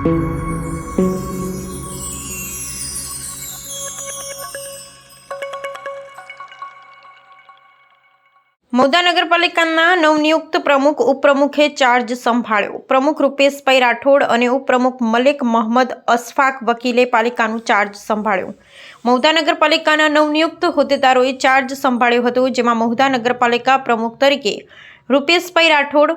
મોદા નગરપાલિકાના નવનિયુક્ત પ્રમુખ, ઉપપ્રમુખે ચાર્જ સંભાળ્યો. પ્રમુખ રૂપેશભાઈ રાઠોડ અને ઉપપ્રમુખ મલિક મહમદ અશફાક વકીલે પાલિકાનું ચાર્જ સંભાળ્યું. મહુધા નગરપાલિકાના નવનિયુક્ત હોદ્દેદારોએ ચાર્જ સંભાળ્યો હતો, જેમાં મહુધા નગરપાલિકા પ્રમુખ તરીકે રૂપેશભાઈ રાઠોડ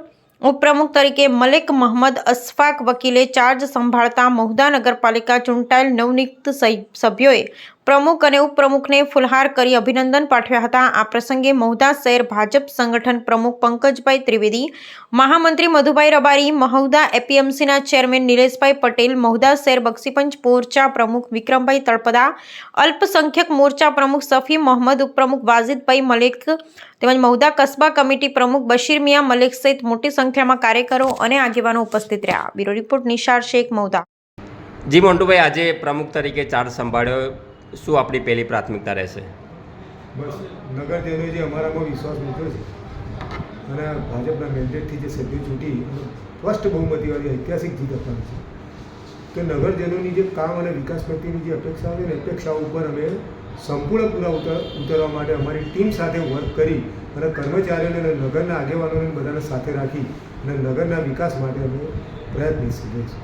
ઉપપ્રમુખ તરીકે મલિક મહંમદ અશફાક વકીલે ચાર્જ સંભાળતા મહુદા નગરપાલિકા ચૂંટાયેલ નવનિયુક્ત સભ્યોએ પ્રમુખ અને ઉપપ્રમુખને ફુલહાર કરી અભિનંદન પાઠવ્યા હતા. આ પ્રસંગે મહુદા શહેર ભાજપ સંગઠન પ્રમુખ પંકજભાઈ ત્રિવેદી, મહામંત્રી મધુભાઈ રબારી મહુદા એપીએમસીના ચેરમેન નિલેશભાઈ પટેલ મહુદા શહેર બક્ષીપંચ મોરચા પ્રમુખ વિક્રમભાઈ તળપદા, અલ્પસંખ્યક મોરચા પ્રમુખ સફી મોહમ્મદ, ઉપપ્રમુખ વાજિદભાઈ મલેક તેમજ મહુદા કસ્બા કમિટી પ્રમુખ બશીર મિયા મલેક સહિત મોટી સંખ્યામાં કાર્યકરો અને આગેવાનો ઉપસ્થિત રહ્યા. બ્યુરો રિપોર્ટ નિશાર શેખ મહુદા જી, મોન્ટુભાઈ, આજે પ્રમુખ તરીકે ચાર્જ સંભાળ્યો. શું આપણી પહેલી પ્રાથમિકતા રહેશે? બસ નગરજનોએ જે અમારામાં વિશ્વાસ મૂક્યો છે, અને ભાજપના મેન્ડેટથી જે સભ્યો ચૂંટી ફર્સ્ટ બહુમતીવાળી ઐતિહાસિક જીત આપવાની છે. તો નગરજનોની જે કામ અને વિકાસ પ્રત્યેની જે અપેક્ષાઓ છે ને અપેક્ષાઓ ઉપર અમે સંપૂર્ણ પૂરા ઉતર, ઉતરવા માટે અમારી ટીમ સાથે વર્ક કરી, અને કર્મચારીઓને અને નગરના આગેવાનોને બધાને સાથે રાખી, અને નગરના વિકાસ માટે અમે પ્રયત્નશીલ રહીશું